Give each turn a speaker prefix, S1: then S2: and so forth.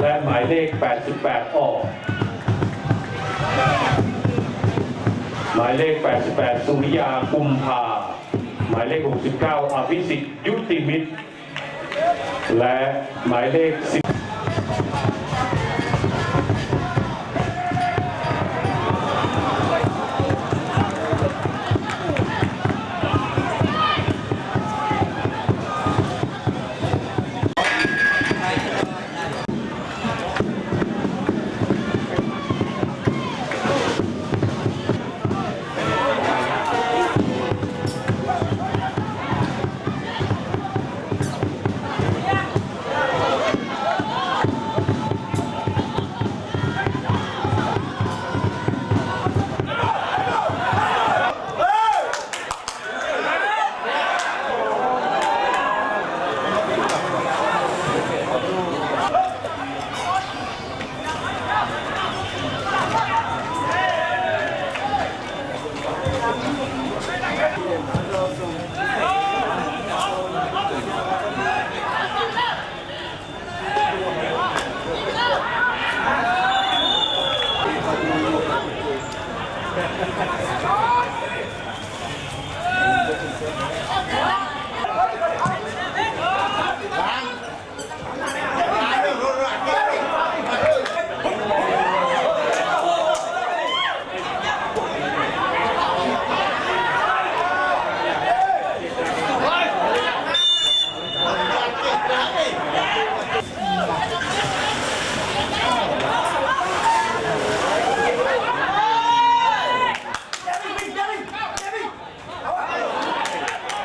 S1: และหมายเลข 88 ออก หมายเลข 88 สุริยากุมภา หมายเลข 69 อภิสิทธิ์ยุติมิตร และหมายเลข Come